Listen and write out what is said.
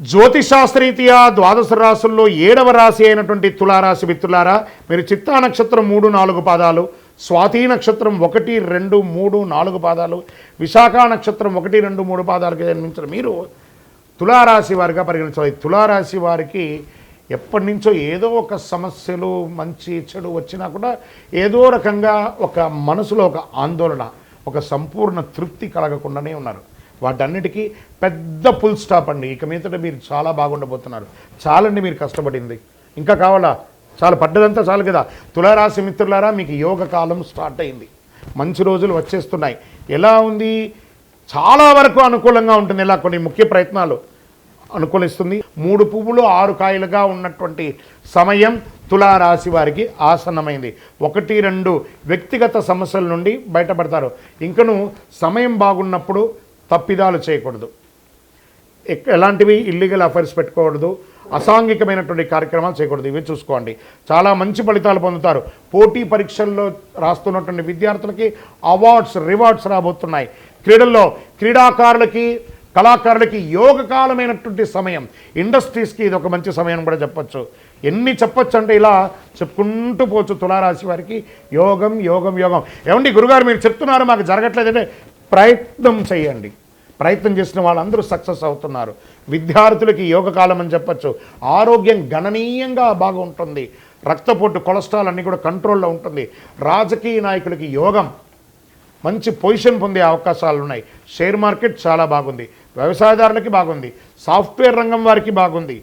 జ్యోతిశాస్త్రీత్యా ద్వాదశ రాశుల్లో ఏడవ రాశి అయినటువంటి తులారాశి మిత్రులారా మీరు చిత్తా నక్షత్రం మూడు నాలుగు పాదాలు స్వాతి నక్షత్రం ఒకటి రెండు మూడు నాలుగు పాదాలు విశాఖ నక్షత్రం ఒకటి రెండు మూడు పాదాలకు జన్మించిన మీరు తులారాశి వారిగా పరిగణించాలి తులారాశి వారికి ఎప్పటి నుంచో ఏదో ఒక సమస్యలు మంచి చెడు వచ్చినా కూడా ఏదో రకంగా ఒక మనసులో ఒక ఆందోళన ఒక సంపూర్ణ తృప్తి కలగకుండానే ఉన్నారు. వాటన్నిటికీ పెద్ద ఫుల్ స్టాప్ అండి. ఇక మీదట మీరు చాలా బాగుండబోతున్నారు. చాలండి మీరు కష్టపడింది. ఇంకా కావాలా? చాలా పడ్డదంతా చాలు కదా. తులారాశి మిత్రులారా మీకు యోగ కాలం స్టార్ట్ అయింది. మంచి రోజులు వచ్చేస్తున్నాయి. ఎలా ఉంది? చాలా వరకు అనుకూలంగా ఉంటుంది. ఇలా కొన్ని ముఖ్య ప్రయత్నాలు అనుకూలిస్తుంది. మూడు పువ్వులు ఆరు కాయలుగా ఉన్నటువంటి సమయం తులారాశి వారికి ఆసన్నమైంది. ఒకటి రెండు వ్యక్తిగత సమస్యల నుండి బయటపడతారు. ఇంకను సమయం బాగున్నప్పుడు తప్పిదాలు చేయకూడదు. ఎలాంటివి ఇల్లీగల్ అఫైర్స్ పెట్టుకోకూడదు. అసాంఘికమైనటువంటి కార్యక్రమాలు చేయకూడదు. ఇవి చూసుకోండి. చాలా మంచి ఫలితాలు పొందుతారు. పోటీ పరీక్షల్లో రాస్తున్నటువంటి విద్యార్థులకి అవార్డ్స్ రివార్డ్స్ రాబోతున్నాయి. క్రీడల్లో క్రీడాకారులకి కళాకారులకి యోగకాలమైనటువంటి సమయం. ఇండస్ట్రీస్కి ఇది ఒక మంచి సమయం కూడా చెప్పచ్చు. ఎన్ని చెప్పచ్చు అంటే ఇలా చెప్పుకుంటూ పోవచ్చు తులారాశి వారికి. యోగం యోగం యోగం. ఏమండి గురుగారు మీరు చెప్తున్నారు మాకు జరగట్లేదంటే ప్రయత్నం చేయండి. ప్రయత్నం చేసిన వాళ్ళందరూ సక్సెస్ అవుతున్నారు. విద్యార్థులకి యోగకాలం అని చెప్పచ్చు. ఆరోగ్యం గణనీయంగా బాగుంటుంది. రక్తపోటు కొలెస్ట్రాల్ అన్నీ కూడా కంట్రోల్లో ఉంటుంది. రాజకీయ నాయకులకి యోగం. మంచి పొజిషన్ పొందే అవకాశాలు ఉన్నాయి. షేర్ మార్కెట్ చాలా బాగుంది. వ్యవసాయదారులకి బాగుంది. సాఫ్ట్వేర్ రంగం వారికి బాగుంది.